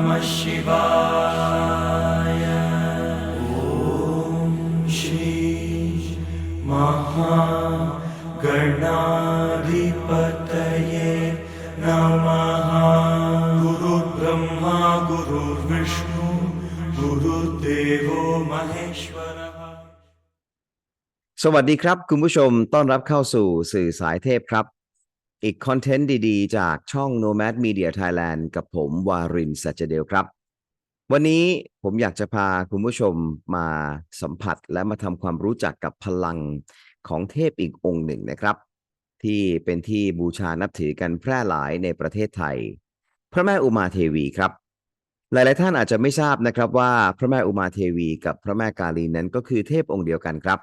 Namah Shivaya. Om Shri Mahaganadipataye Namaha Guru Brahma Guru Vishnu Guru Devo Maheshwara สวัสดีครับ คุณผู้ชมต้อนรับเข้าสู่สื่อสายเทพครับ อีกคอนเทนต์ดีๆ จากช่อง Nomad Media Thailand กับผมวารินสัจเดลครับ วันนี้ผมอยากจะพาคุณผู้ชมมาสัมผัสและมาทำความรู้จักกับพลังของเทพอีกองค์หนึ่งนะครับ ที่เป็นที่บูชานับถือกันแพร่หลายในประเทศไทย พระแม่อุมาเทวีครับ หลายๆท่านอาจจะไม่ทราบนะครับว่าพระแม่อุมาเทวีกับพระแม่กาลีนั้นก็คือเทพองค์เดียวกันครับ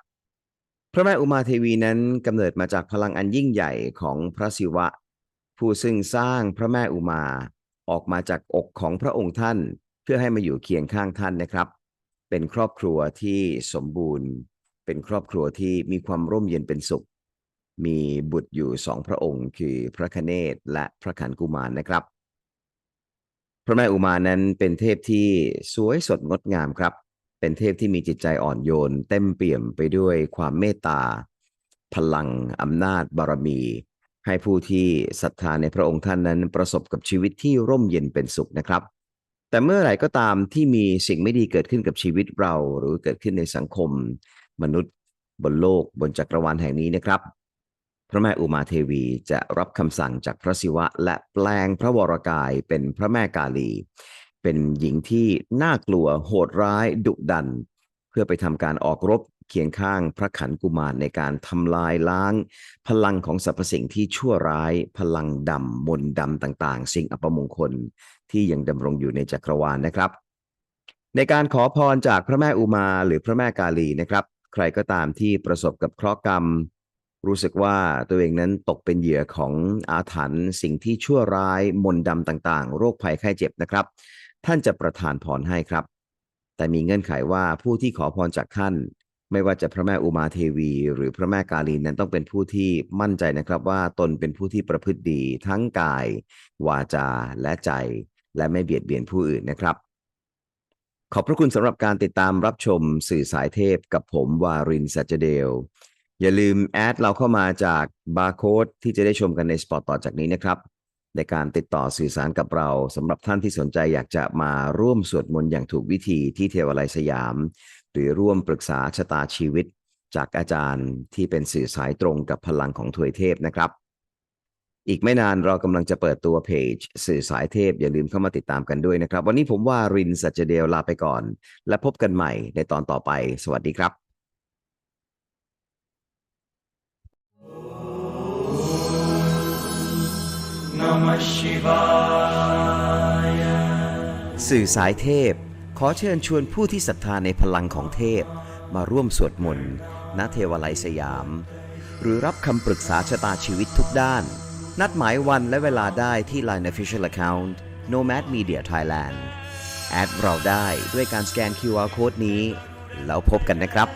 ระแม่อุมาเทวีนั้นกำเนิดมาจากพลังอันยิ่งใหญ่ของพระศิวะ ผู้ซึ่งสร้างพระแม่อุมาออกมาจากอกของพระองค์ท่าน เพื่อให้มาอยู่เคียงข้างท่านนะครับ เป็นครอบครัวที่สมบูรณ์ เป็นครอบครัวที่มีความร่มเย็นเป็นสุข มีบุตรอยู่สองพระองค์ คือพระคเนศและพระขันกุมารนะครับ พระแม่อุมานั้นเป็นเทพที่สวยสดงดงามครับ เป็นเทพที่มีจิตใจอ่อนโยน เต็มเปี่ยมไปด้วยความเมตตา พลังอำนาจบารมี ให้ผู้ที่ศรัทธาในพระองค์ท่านนั้นประสบกับชีวิตที่ร่มเย็นเป็นสุขนะครับ แต่เมื่อไหร่ก็ตามที่มีสิ่งไม่ดีเกิดขึ้นกับชีวิตเรา หรือเกิดขึ้นในสังคม มนุษย์ บนโลกบนจักรวาลแห่งนี้นะครับ พระแม่อุมาเทวีจะรับคำสั่งจากพระศิวะและแปลงพระวรกายเป็นพระแม่กาลี เป็นหญิงที่น่ากลัวโหดร้ายดุดัน เพื่อไปทำการออกรบเคียงข้างพระขันกุมารในการทำลายล้าง พลังของสรรพสิ่งที่ชั่วร้าย พลังดำมนดำต่างๆ สิ่งอัปมงคลที่ยังดำรงอยู่ในจักรวาลนะครับ ในการขอพรจากพระแม่อุมาหรือพระแม่กาลีนะครับ ใครก็ตามที่ประสบกับเคราะห์กรรม รู้สึกว่าตัวเองนั้นตกเป็นเหยื่อของอาถรรพ์สิ่งที่ชั่วร้าย มนดำต่างๆ โรคภัยไข้เจ็บนะครับ ท่านจะประทานพรให้ครับ แต่มีเงื่อนไขว่าผู้ที่ขอพรจากท่าน ไม่ว่าจะพระแม่อุมาเทวี หรือพระแม่กาลีนั้นต้องเป็นผู้ที่มั่นใจนะครับว่าตนเป็นผู้ที่ประพฤติดี ทั้งกาย วาจาและใจ และไม่เบียดเบียนผู้อื่นนะครับ ขอบพระคุณสำหรับการติดตามรับชมสื่อสายเทพกับผมวารินสัจเดลอย่าลืมแอดเราเข้ามาจากบาร์โค้ดที่จะได้ชมกันในสปอตต่อจากนี้นะครับ ในการติดต่อสื่อสารกับเราสำหรับท่านที่สนใจอยากจะมาร่วมสวดมนต์อย่างถูกวิธีที่เทวาลัยสยาม หรือร่วมปรึกษาชะตาชีวิต จากอาจารย์ที่เป็นสื่อสายตรงกับพลังของถวยเทพนะครับ อีกไม่นานเรากำลังจะเปิดตัวเพจสื่อสายเทพอย่าลืมเข้ามาติดตามกันด้วยนะครับ วันนี้ผมว่ารินสัจเดลลาไปก่อน และพบกันใหม่ในตอนต่อไป สวัสดีครับ สื่อสายเทพ ขอเชิญชวนผู้ที่ศรัทธาในพลังของเทพ มาร่วมสวดมนต์ณเทวาลัยสยาม หรือรับคำปรึกษาชะตาชีวิตทุกด้าน นัดหมายวันและเวลาได้ที่ Line Official Account Nomad Media Thailand แอดเราได้ด้วยการสแกน QR Code นี้ แล้วพบกันนะครับ